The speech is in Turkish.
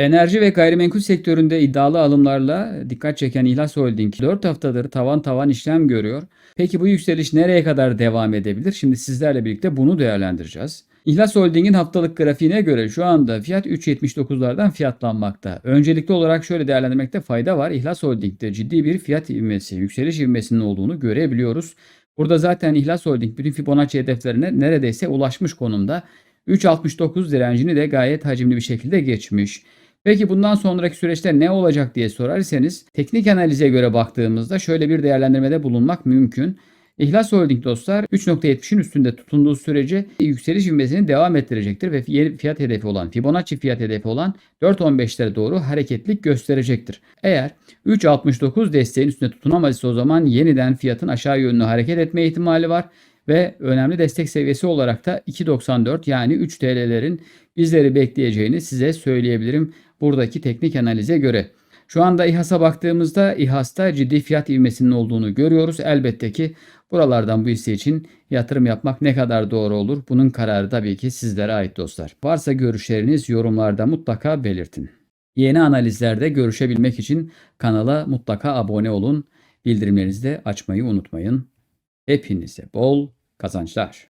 Enerji ve gayrimenkul sektöründe iddialı alımlarla dikkat çeken İhlas Holding 4 haftadır tavan tavan işlem görüyor. Peki bu yükseliş nereye kadar devam edebilir? Şimdi sizlerle birlikte bunu değerlendireceğiz. İhlas Holding'in haftalık grafiğine göre şu anda fiyat 3.79'lardan fiyatlanmakta. Öncelikli olarak şöyle değerlendirmekte fayda var. İhlas Holding'de ciddi bir fiyat ivmesi, yükseliş ivmesinin olduğunu görebiliyoruz. Burada zaten İhlas Holding bütün Fibonacci hedeflerine neredeyse ulaşmış konumda. 3.69 direncini de gayet hacimli bir şekilde geçmiş. Peki bundan sonraki süreçte ne olacak diye sorarsanız teknik analize göre baktığımızda şöyle bir değerlendirmede bulunmak mümkün. İhlas Holding dostlar 3.70'in üstünde tutunduğu sürece yükseliş ivmesini devam ettirecektir ve fiyat hedefi olan Fibonacci fiyat hedefi olan 4.15'lere doğru hareketlik gösterecektir. Eğer 3.69 desteğin üstünde tutunamazsa o zaman yeniden fiyatın aşağı yönlü hareket etme ihtimali var ve önemli destek seviyesi olarak da 2.94 yani 3 TL'lerin bizleri bekleyeceğini size söyleyebilirim buradaki teknik analize göre. Şu anda İHAS'a baktığımızda İHAS'ta ciddi fiyat ivmesinin olduğunu görüyoruz. Elbette ki buralardan bu hisse için yatırım yapmak ne kadar doğru olur? Bunun kararı tabii ki sizlere ait dostlar. Varsa görüşleriniz yorumlarda mutlaka belirtin. Yeni analizlerde görüşebilmek için kanala mutlaka abone olun. Bildirimlerinizi de açmayı unutmayın. Hepinize bol kazançlar.